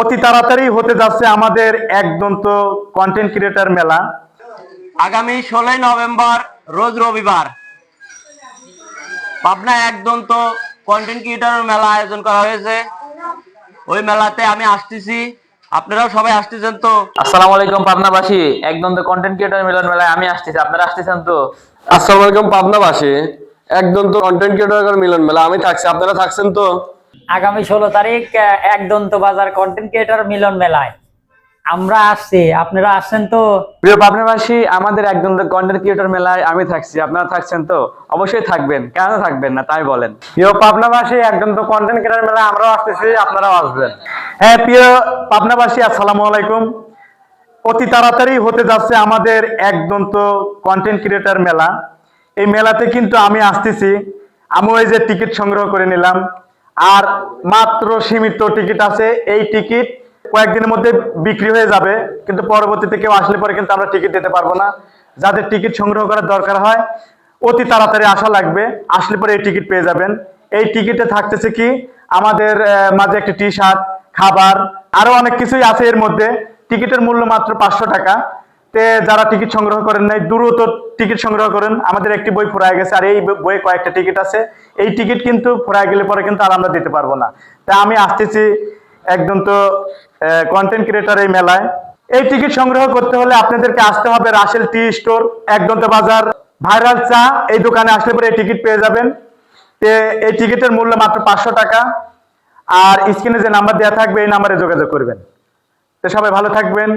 অতি তাড়াতাড়ি হতে যাচ্ছে আমাদের একদন্ত কন্টেন্ট ক্রিয়েটার মেলা। আগামী ষোলোই নভেম্বর রোজ রবিবার পাবনা একদম তো কন্টেন্ট ক্রিয়েটর মেলা আয়োজন করা হয়েছে। ওই মেলাতে আমি আসতেছি। আপনারাও সবাই আসতেছেন তো? আসসালামু আলাইকুম পাবনাবাসী। একদম তো কন্টেন্ট ক্রিয়েটর মিলন মেলায় আমি আসতেছি। আপনারা আসতেছেন তো? আসসালামু আলাইকুম পাবনাবাসী। একদম তো কন্টেন্ট ক্রিয়েটার মিলন মেলা আমি থাকছি। আপনারা থাকছেন তো? আগামী ষোলো তারিখ আহ, এক দন্ত বাজার কন্টেন্ট ক্রিয়েটর মিলন মেলায়। আমরা আসছি আপনারা আসছেন তো? প্রিয় পাবনাবাসী আমাদের একদম তো কন্টেন্ট ক্রিয়েটর মেলায় আমি থাকছি আপনারা থাকছেন তো? অবশ্যই থাকবেন কেন থাকবেন না তাই বলেন। প্রিয় পাবনাবাসী একদম তো কন্টেন্ট ক্রিয়েটার মেলা আমরাও আসতেছি আপনারাও আসবেন। হ্যাঁ প্রিয় পাবনাবাসী আসসালামু আলাইকুম। অতি তাড়াতাড়ি হতে যাচ্ছে আমাদের একদন্ত কন্টেন্ট ক্রিয়েটার মেলা। এই মেলাতে কিন্তু আমি আসতেছি। আমি ওই যে টিকিট সংগ্রহ করে নিলাম। আর মাত্র সীমিত টিকিট আছে, এই টিকিট কয়েকদিনের মধ্যে বিক্রি হয়ে যাবে, কিন্তু পরবর্তীতে কেউ আসলে পরে কিন্তু আমরা টিকিট দিতে পারব না। যাদের টিকিট সংগ্রহ করার দরকার হয়, অতি তাড়াতাড়ি আসা লাগবে, আসলে পরে এই টিকিট পেয়ে যাবেন। এই টিকিটে থাকতেছে কি, আমাদের মাঝে একটি টি শার্ট খাবার, আরও অনেক কিছুই আছে এর মধ্যে। টিকিটের মূল্য মাত্র পাঁচশো টাকা। যারা টিকিট সংগ্রহ করেন নাই, দ্রুত টিকিট সংগ্রহ করেন। আমাদের একটি বই ফুরায় গেছে, আর এই বইয়ে কয়েকটা টিকিট আছে। এই টিকিট কিন্তু ফুরায় গেলে পরে কিন্তু আর আমরা দিতে পারব না। তা আমি আসতেছি একদম তো কন্টেন্ট ক্রিয়েটার এই মেলায়। এই টিকিট সংগ্রহ করতে হলে আপনাদেরকে আসতে হবে রাসেল টি স্টোর একদন্ত বাজার। ভাইরাল চা এই দোকানে আসলে পরে এই টিকিট পেয়ে যাবেন। এই টিকিটের মূল্য মাত্র পাঁচশো টাকা। আর স্ক্রিনে যে নাম্বার দেওয়া থাকবে, এই নাম্বারে যোগাযোগ করবেন। তো সবাই ভালো থাকবেন।